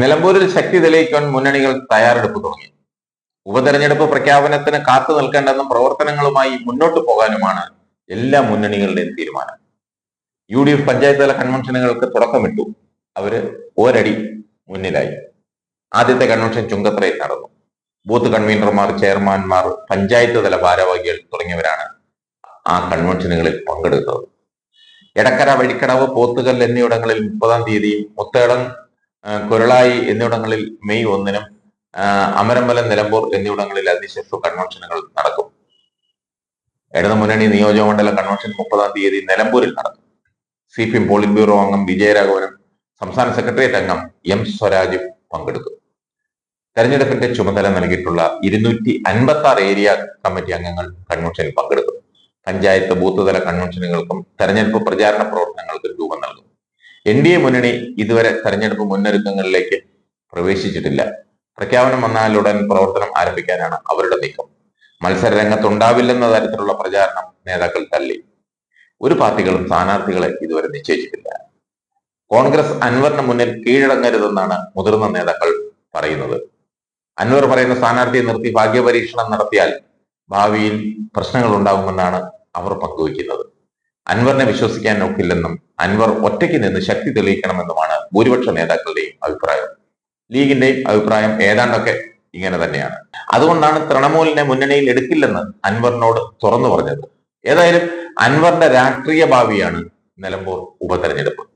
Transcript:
നിലമ്പൂരിൽ ശക്തി തെളിയിക്കാൻ മുന്നണികൾ തയ്യാറെടുപ്പ് തുടങ്ങി. ഉപതെരഞ്ഞെടുപ്പ് പ്രഖ്യാപനത്തിന് കാത്തു നിൽക്കേണ്ടെന്നും പ്രവർത്തനങ്ങളുമായി മുന്നോട്ട് പോകാനുമാണ് എല്ലാ മുന്നണികളുടെയും തീരുമാനം. യു ഡി എഫ് പഞ്ചായത്ത് തല കൺവെൻഷനുകൾക്ക് തുടക്കമിട്ടു. അവർ ഒരടി മുന്നിലായി. ആദ്യത്തെ കൺവെൻഷൻ ചുങ്കത്രയിൽ നടന്നു. ബൂത്ത് കൺവീനർമാർ ചെയർമാൻമാർ പഞ്ചായത്ത് തല ഭാരവാഹികൾ തുടങ്ങിയവരാണ് ആ കൺവെൻഷനുകളിൽ പങ്കെടുത്തത്. എടക്കര വഴിക്കടവ് പോത്തുകൽ എന്നിവിടങ്ങളിൽ മുപ്പതാം തീയതിയും മുത്തേടം കുരളായി എന്നിവിടങ്ങളിൽ മെയ് ഒന്നിനും അമരമ്പലം നിലമ്പൂർ എന്നിവിടങ്ങളിൽ അതിശക്ത കൺവെൻഷനുകൾ നടക്കും. ഇടതു മുന്നണി നിയോജകമണ്ഡല കൺവെൻഷൻ മുപ്പതാം തീയതി നിലമ്പൂരിൽ നടക്കും. C P M politburo അംഗം വിജയരാഘവനും സംസ്ഥാന സെക്രട്ടേറിയറ്റ് അംഗം എം സ്വരാജും പങ്കെടുക്കും. തെരഞ്ഞെടുപ്പിന്റെ ചുമതല നൽകിയിട്ടുള്ള ഇരുന്നൂറ്റി അൻപത്തി ആറ് ഏരിയ കമ്മിറ്റി അംഗങ്ങൾ കൺവെൻഷനിൽ പങ്കെടുക്കും. പഞ്ചായത്ത് ബൂത്ത് തല കൺവെൻഷനുകൾക്കും തെരഞ്ഞെടുപ്പ് പ്രചാരണ പ്രവർത്തനങ്ങൾക്കും രൂപം എൻ ഡി എ മുന്നണി ഇതുവരെ തെരഞ്ഞെടുപ്പ് മുന്നൊരുക്കങ്ങളിലേക്ക് പ്രവേശിച്ചിട്ടില്ല. പ്രഖ്യാപനം വന്നാലുടൻ പ്രവർത്തനം ആരംഭിക്കാനാണ് അവരുടെ നീക്കം. മത്സര രംഗത്തുണ്ടാവില്ലെന്ന തരത്തിലുള്ള പ്രചാരണം നേതാക്കൾ തള്ളി. ഒരു പാർട്ടികളും സ്ഥാനാർത്ഥികളെ ഇതുവരെ നിശ്ചയിച്ചിട്ടില്ല. കോൺഗ്രസ് അൻവറിന് മുന്നിൽ കീഴടങ്ങരുതെന്നാണ് മുതിർന്ന നേതാക്കൾ പറയുന്നത്. അൻവർ പറയുന്ന സ്ഥാനാർത്ഥിയെ നിർത്തി ഭാഗ്യപരീക്ഷണം നടത്തിയാൽ ഭാവിയിൽ പ്രശ്നങ്ങൾ ഉണ്ടാകുമെന്നാണ് അവർ പങ്കുവയ്ക്കുന്നത്. അൻവറിനെ വിശ്വസിക്കാൻ നോക്കില്ലെന്നും അൻവർ ഒറ്റയ്ക്ക് നിന്ന് ശക്തി തെളിയിക്കണമെന്നുമാണ് ഭൂരിപക്ഷ നേതാക്കളുടെയും അഭിപ്രായം. ലീഗിന്റെ അഭിപ്രായം ഏതാണ്ടൊക്കെ ഇങ്ങനെ തന്നെയാണ്. അതുകൊണ്ടാണ് തൃണമൂലിനെ മുന്നണിയിൽ എടുക്കില്ലെന്ന് അൻവറിനോട് തുറന്നു പറഞ്ഞത്. ഏതായാലും അൻവറിന്റെ രാഷ്ട്രീയ ഭാവിയാണ് നിലമ്പൂർ ഉപതെരഞ്ഞെടുപ്പ്.